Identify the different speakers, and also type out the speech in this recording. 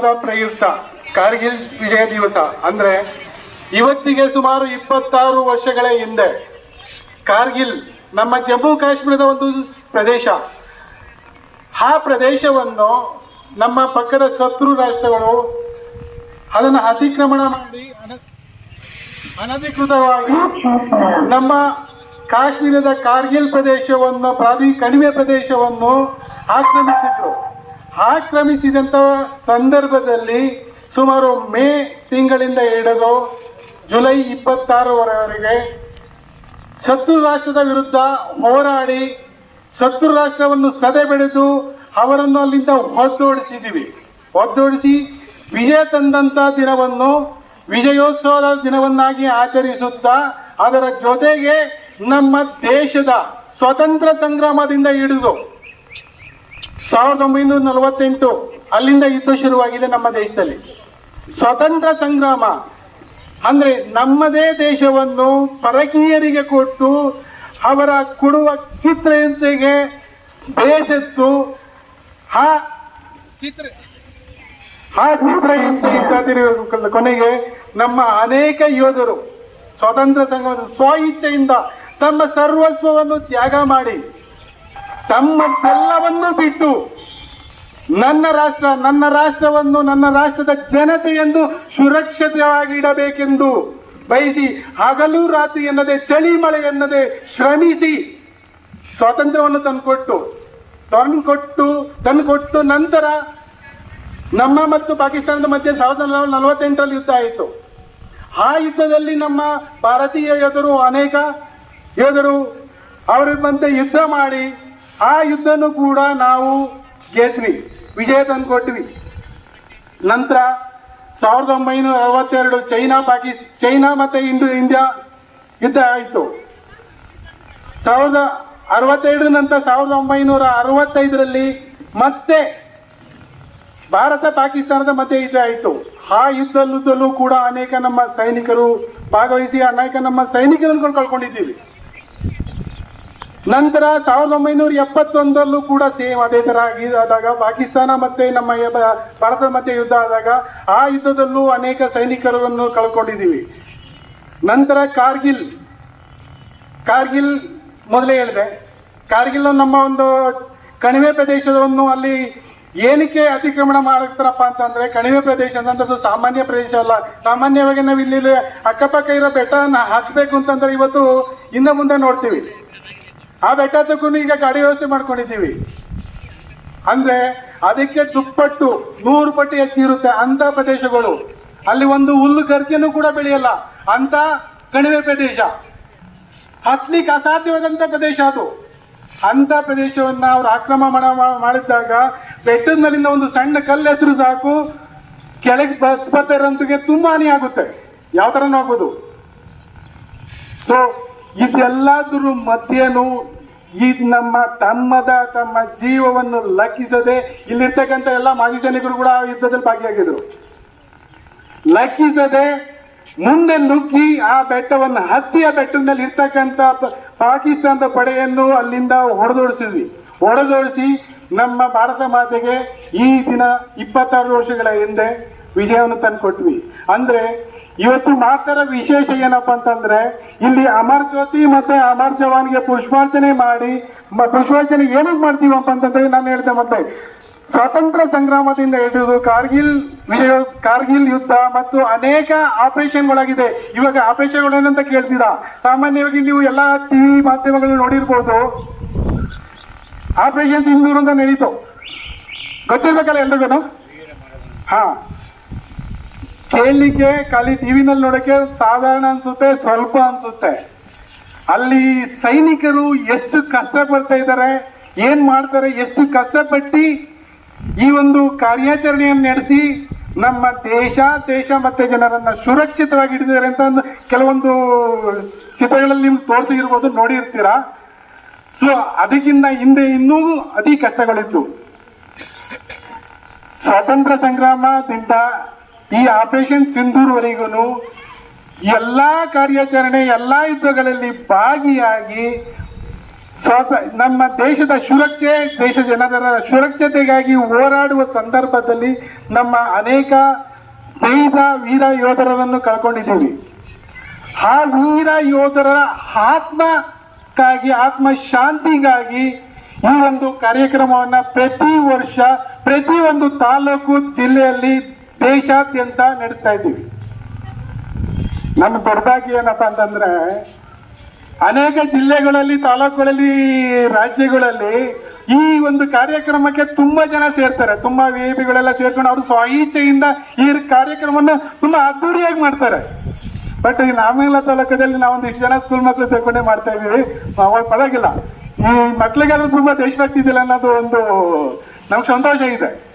Speaker 1: ವಿಜಯೋತ್ಸವದ ಪ್ರಯುಕ್ತ ಕಾರ್ಗಿಲ್ ವಿಜಯ ದಿವಸ. ಅಂದ್ರೆ ಇವತ್ತಿಗೆ ಸುಮಾರು ಇಪ್ಪತ್ತಾರು ವರ್ಷಗಳ ಹಿಂದೆ ಕಾರ್ಗಿಲ್ ನಮ್ಮ ಜಮ್ಮು ಕಾಶ್ಮೀರದ ಒಂದು ಪ್ರದೇಶ. ಆ ಪ್ರದೇಶವನ್ನು ನಮ್ಮ ಪಕ್ಕದ ಶತ್ರು ರಾಷ್ಟ್ರಗಳು ಅದನ್ನು ಅತಿಕ್ರಮಣ ಮಾಡಿ ಅನ- ಅನಧಿಕೃತವಾಗಿ ನಮ್ಮ ಕಾಶ್ಮೀರದ ಕಾರ್ಗಿಲ್ ಪ್ರದೇಶವನ್ನು ಪ್ರಾದಿ, ಕಣಿವೆ ಪ್ರದೇಶವನ್ನು ಆಕ್ರಮಿಸಿದ್ರು. ಆಕ್ರಮಿಸಿದಂಥ ಸಂದರ್ಭದಲ್ಲಿ ಸುಮಾರು ಮೇ ತಿಂಗಳಿಂದ ಹಿಡಿದು ಜುಲೈ ಇಪ್ಪತ್ತಾರರವರೆಗೆ ಶತ್ರು ರಾಷ್ಟ್ರದ ವಿರುದ್ಧ ಹೋರಾಡಿ ಶತ್ರು ರಾಷ್ಟ್ರವನ್ನು ಸದೆ ಬೆಳೆದು ಅವರನ್ನು ಅಲ್ಲಿಂದ ಒದ್ದೋಡಿಸಿದ್ದೀವಿ. ಒದ್ದೋಡಿಸಿ ವಿಜಯ ತಂದಂಥ ದಿನವನ್ನು, ವಿಜಯೋತ್ಸವದ ದಿನವನ್ನಾಗಿ ಆಚರಿಸುತ್ತಾ ಅದರ ಜೊತೆಗೆ ನಮ್ಮ ದೇಶದ ಸ್ವತಂತ್ರ ಸಂಗ್ರಾಮದಿಂದ ಹಿಡಿದು ಸಾವಿರದ ಒಂಬೈನೂರ ನಲವತ್ತೆಂಟು ಅಲ್ಲಿಂದ ಯುದ್ಧ ಶುರುವಾಗಿದೆ ನಮ್ಮ ದೇಶದಲ್ಲಿ. ಸ್ವತಂತ್ರ ಸಂಗ್ರಾಮ ಅಂದ್ರೆ ನಮ್ಮದೇ ದೇಶವನ್ನು ಪರಕೀಯರಿಗೆ ಕೊಟ್ಟು ಅವರ ಕೊಡುವ ಚಿತ್ರಹಿಂಸೆಗೆ ಬೇಸತ್ತು. ಆ ಚಿತ್ರ, ಆ ಚಿತ್ರಹಿಂಸೆಯಿಂದ ಕೊನೆಗೆ ನಮ್ಮ ಅನೇಕ ಯೋಧರು ಸ್ವತಂತ್ರ ಸಂಘ ಸ್ವ ಇಚ್ಛೆಯಿಂದ ತಮ್ಮ ಸರ್ವಸ್ವವನ್ನು ತ್ಯಾಗ ಮಾಡಿ ತಮ್ಮದೆಲ್ಲವನ್ನು ಬಿಟ್ಟು ನನ್ನ ರಾಷ್ಟ್ರ, ನನ್ನ ರಾಷ್ಟ್ರವನ್ನು, ನನ್ನ ರಾಷ್ಟ್ರದ ಜನತೆಯನ್ನು ಸುರಕ್ಷಿತವಾಗಿ ಇಡಬೇಕೆಂದು ಬಯಸಿ ಹಗಲು ರಾತ್ರಿ ಎನ್ನದೆ, ಚಳಿ ಮಳೆ ಎನ್ನದೆ ಶ್ರಮಿಸಿ ಸ್ವಾತಂತ್ರ್ಯವನ್ನು ತಂದುಕೊಟ್ಟು ತಂದುಕೊಟ್ಟು ತಂದುಕೊಟ್ಟು ನಂತರ ನಮ್ಮ ಮತ್ತು ಪಾಕಿಸ್ತಾನದ ಮಧ್ಯೆ ಸಾವಿರದ ಒಂಬೈನೂರ ನಲವತ್ತೆಂಟರಲ್ಲಿ ಯುದ್ಧ ಆಯಿತು. ಆ ಯುದ್ಧದಲ್ಲಿ ನಮ್ಮ ಭಾರತೀಯ ಯೋಧರು ಅನೇಕ ಯೋಧರು ಅವರ ಬಂತೆ ಯುದ್ಧ ಮಾಡಿ ಆ ಯುದ್ಧನೂ ಕೂಡ ನಾವು ಗೆದ್ವಿ, ವಿಜಯ ತಂದುಕೊಟ್ವಿ. ನಂತರ ಸಾವಿರದ ಒಂಬೈನೂರ ಅರವತ್ತೆರಡು ಚೈನಾ, ಪಾಕಿ, ಚೈನಾ ಮತ್ತು ಇಂಡು, ಇಂಡಿಯಾ ಯುದ್ಧ ಆಯಿತು. ಸಾವಿರದ ಅರವತ್ತೆರಡು ನಂತರ ಸಾವಿರದ ಒಂಬೈನೂರ ಅರವತ್ತೈದರಲ್ಲಿ ಮತ್ತೆ ಭಾರತ, ಪಾಕಿಸ್ತಾನದ ಮಧ್ಯೆ ಯುದ್ಧ ಆಯಿತು. ಆ ಯುದ್ಧದಲ್ಲೂ ಕೂಡ ಅನೇಕ ನಮ್ಮ ಸೈನಿಕರು ಭಾಗವಹಿಸಿ, ಅನೇಕ ನಮ್ಮ ಸೈನಿಕರನ್ನು ಕಳ್ಕೊಂಡಿದ್ದೀವಿ. ನಂತರ ಸಾವಿರದ ಒಂಬೈನೂರ ಎಪ್ಪತ್ತೊಂದರಲ್ಲೂ ಕೂಡ ಸೇಮ್ ಅದೇ ಥರ ಆದಾಗ ಪಾಕಿಸ್ತಾನ ಮತ್ತೆ ನಮ್ಮ ಭಾರತದ ಮಧ್ಯೆ ಯುದ್ಧ ಆದಾಗ ಆ ಯುದ್ಧದಲ್ಲೂ ಅನೇಕ ಸೈನಿಕರನ್ನು ಕಳ್ಕೊಂಡಿದ್ದೀವಿ. ನಂತರ ಕಾರ್ಗಿಲ್. ಕಾರ್ಗಿಲ್ ಮೊದಲೇ ಹೇಳಿದೆ. ಕಾರ್ಗಿಲ್ ನಮ್ಮ ಒಂದು ಕಣಿವೆ ಪ್ರದೇಶವನ್ನು ಅಲ್ಲಿ ಏನಕ್ಕೆ ಅತಿಕ್ರಮಣ ಮಾಡ್ತಾರಪ್ಪ ಅಂತಂದ್ರೆ ಕಣಿವೆ ಪ್ರದೇಶ ಅಂತಂದ್ರೆ ಸಾಮಾನ್ಯ ಪ್ರದೇಶ ಅಲ್ಲ. ಸಾಮಾನ್ಯವಾಗಿ ನಾವು ಇಲ್ಲಿ ಅಕ್ಕಪಕ್ಕ ಇರೋ ಬೆಟ್ಟನ ಹಾಕಬೇಕು ಅಂತಂದ್ರೆ ಇವತ್ತು ಹಿಂದೆ ಮುಂದೆ ನೋಡ್ತೀವಿ. ಆ ಬೆಟ್ಟದಕ್ಕೂ ಈಗ ಗಾಡಿ ವ್ಯವಸ್ಥೆ ಮಾಡ್ಕೊಂಡಿದ್ದೀವಿ. ಅಂದ್ರೆ ಅದಕ್ಕೆ ದುಪ್ಪಟ್ಟು, ನೂರು ಪಟ್ಟು ಹೆಚ್ಚಿರುತ್ತೆ ಅಂತ ಪ್ರದೇಶಗಳು. ಅಲ್ಲಿ ಒಂದು ಹುಲ್ಲು ಗರ್ಗೆನೂ ಕೂಡ ಬೆಳೆಯಲ್ಲ, ಅಂತ ಕಣಿವೆ ಪ್ರದೇಶ. ಹತ್ಲಿಕ್ಕೆ ಅಸಾಧ್ಯವಾದಂಥ ಪ್ರದೇಶ ಅದು. ಅಂತ ಪ್ರದೇಶವನ್ನ ಅವ್ರು ಆಕ್ರಮಣ ಮಾಡ- ಮಾಡಿದ್ದಾಗ ಬೆಟ್ಟದ ಮೇಲಿಂದ ಒಂದು ಸಣ್ಣ ಕಲ್ಲು ಹೆಸರು ಸಾಕು, ಕೆಳಗೆ ಬತ್ತರಂತಿಗೆ ತುಂಬಾ ಹಾನಿ ಆಗುತ್ತೆ. ಯಾವ ಥರನೂ ಆಗೋದು ಸೊ ಇದೆಲ್ಲದ್ರ ಮಧ್ಯೆನೂ ಈ ನಮ್ಮ ತಮ್ಮದ ತಮ್ಮ ಜೀವವನ್ನು ಲಕ್ಕಿಸದೆ ಇಲ್ಲಿರ್ತಕ್ಕಂಥ ಎಲ್ಲ ಮಾಜಿ ಸೈನಿಕರು ಕೂಡ ಯುದ್ಧದಲ್ಲಿ ಭಾಗಿಯಾಗಿದ್ರು. ಲಕ್ಕಿಸದೆ ಮುಂದೆ ನುಗ್ಗಿ ಆ ಬೆಟ್ಟವನ್ನು ಹತ್ತಿಯ ಬೆಟ್ಟದಲ್ಲಿ ಬೆಟ್ಟದ ಮೇಲೆ ಪಾಕಿಸ್ತಾನದ ಪಡೆಯನ್ನು ಅಲ್ಲಿಂದ ಹೊಡೆದೋಡಿಸಿದ್ವಿ. ಹೊಡೆದೋಡಿಸಿ ನಮ್ಮ ಭಾರತ ಮಾತೆಗೆ ಈ ದಿನ ಇಪ್ಪತ್ತಾರು ವರ್ಷಗಳ ಹಿಂದೆ ವಿಜಯವನ್ನು ತಂದುಕೊಟ್ವಿ. ಅಂದ್ರೆ ಇವತ್ತು ಮಾಡ್ತಾರ ವಿಶೇಷ ಏನಪ್ಪ ಅಂತಂದ್ರೆ, ಇಲ್ಲಿ ಅಮರ್ ಜ್ಯೋತಿ ಮತ್ತೆ ಅಮರ್ ಜವಾನ್ಗೆ ಪುಷ್ಪಾರ್ಚನೆ ಮಾಡಿ ಪುಷ್ಪಾರ್ಚನೆ ಏನಕ್ಕೆ ಮಾಡ್ತೀವಪ್ಪ ಅಂತಂದ್ರೆ ನಾನು ಹೇಳ್ತೇನೆ ಮತ್ತೆ. ಸ್ವಾತಂತ್ರ್ಯ ಸಂಗ್ರಾಮದಿಂದ ಹಿಡಿದು ಕಾರ್ಗಿಲ್ ವಿಜಯ, ಕಾರ್ಗಿಲ್ ಯುದ್ಧ ಮತ್ತು ಅನೇಕ ಆಪರೇಷನ್ಗಳಾಗಿದೆ. ಇವಾಗ ಏನಂತ ಕೇಳ್ತೀರಾ? ಸಾಮಾನ್ಯವಾಗಿ ನೀವು ಎಲ್ಲಾ ಟಿವಿ ಮಾಧ್ಯಮಗಳು ನೋಡಿರ್ಬೋದು. ಆಪರೇಷನ್ ಇನ್ನೂರು ಅಂತ ನಡೀತು. ಗೊತ್ತಿರ್ಬೇಕಲ್ಲ ಎಲ್ರಿಗೂ ಹಾ. ಕೇಳಲಿಕ್ಕೆ ಖಾಲಿ ಟಿವಿನಲ್ಲಿ ನೋಡಕ್ಕೆ ಸಾಧಾರಣ ಅನ್ಸುತ್ತೆ, ಸ್ವಲ್ಪ ಅನ್ಸುತ್ತೆ. ಅಲ್ಲಿ ಸೈನಿಕರು ಎಷ್ಟು ಕಷ್ಟ ಪಡ್ತಾ ಇದ್ದಾರೆ, ಏನ್ ಮಾಡ್ತಾರೆ, ಎಷ್ಟು ಕಷ್ಟಪಟ್ಟು ಈ ಒಂದು ಕಾರ್ಯಾಚರಣೆಯನ್ನು ನಡೆಸಿ ನಮ್ಮ ದೇಶ ದೇಶ ಮತ್ತೆ ಜನರನ್ನ ಸುರಕ್ಷಿತವಾಗಿ ಹಿಡಿದಿದ್ದಾರೆ ಅಂತ ಕೆಲವೊಂದು ಚಿತ್ರಗಳಲ್ಲಿ ನಿಮ್ಗೆ ತೋರಿಸಿರ್ಬೋದು ನೋಡಿರ್ತೀರಾ? ಸೊ ಅದಕ್ಕಿಂತ ಹಿಂದೆ ಇನ್ನೂ ಅತಿ ಕಷ್ಟಗಳಿತ್ತು ಸ್ವಾತಂತ್ರ್ಯ ಸಂಗ್ರಾಮದಿಂದ ಈ ಆಪರೇಷನ್ ಸಿಂಧೂರ್ವರೆಗೂ ಎಲ್ಲ ಕಾರ್ಯಾಚರಣೆ, ಎಲ್ಲ ಯುದ್ಧಗಳಲ್ಲಿ ಭಾಗಿಯಾಗಿ ಸ್ವತಃ, ನಮ್ಮ ದೇಶದ ಸುರಕ್ಷೆ, ದೇಶ ಜನರ ಸುರಕ್ಷತೆಗಾಗಿ ಹೋರಾಡುವ ಸಂದರ್ಭದಲ್ಲಿ ನಮ್ಮ ಅನೇಕ ಸ್ನೇಹಿತ ವೀರ ಯೋಧರನ್ನು ಕಳ್ಕೊಂಡಿದ್ದೀವಿ. ಆ ವೀರ ಯೋಧರ ಆತ್ಮಕ್ಕಾಗಿ ಆತ್ಮ ಶಾಂತಿಗಾಗಿ ಈ ಒಂದು ಕಾರ್ಯಕ್ರಮವನ್ನ ಪ್ರತಿ ವರ್ಷ, ಪ್ರತಿ ಒಂದು ತಾಲೂಕು, ಜಿಲ್ಲೆಯಲ್ಲಿ ದೇಶಾದ್ಯಂತ ನಡೆಸ್ತಾ ಇದ್ದೀವಿ. ನಮ್ಮ ದೊಡ್ಡದಾಗಿ ಏನಪ್ಪ ಅಂತಂದ್ರೆ, ಅನೇಕ ಜಿಲ್ಲೆಗಳಲ್ಲಿ, ತಾಲೂಕುಗಳಲ್ಲಿ, ರಾಜ್ಯಗಳಲ್ಲಿ ಈ ಒಂದು ಕಾರ್ಯಕ್ರಮಕ್ಕೆ ತುಂಬಾ ಜನ ಸೇರ್ತಾರೆ. ತುಂಬಾ ವೇದಿಗಳೆಲ್ಲ ಸೇರ್ಕೊಂಡು ಅವರು ಸ್ವಇಚ್ಛೆಯಿಂದ ಈ ಕಾರ್ಯಕ್ರಮವನ್ನು ತುಂಬಾ ಅದ್ದೂರಿಯಾಗಿ ಮಾಡ್ತಾರೆ. ಬಟ್ ಈ ನಾಮಂಗಲ ತಾಲೂಕದಲ್ಲಿ ನಾವೊಂದು ಇಷ್ಟು ಜನ ಸ್ಕೂಲ್ ಮಕ್ಕಳು ಸೇರ್ಕೊಂಡೇ ಮಾಡ್ತಾ ಇದೀವಿ ಅವಾಗ ಪರವಾಗಿಲ್ಲ. ಈ ಮಕ್ಳಿಗೆಲ್ಲ ತುಂಬಾ ದೇಶಭಕ್ತಿ ಇದೆಯಲ್ಲ ಅನ್ನೋದು ಒಂದು, ನಮ್ಗೆ ಸಂತೋಷ ಇದೆ.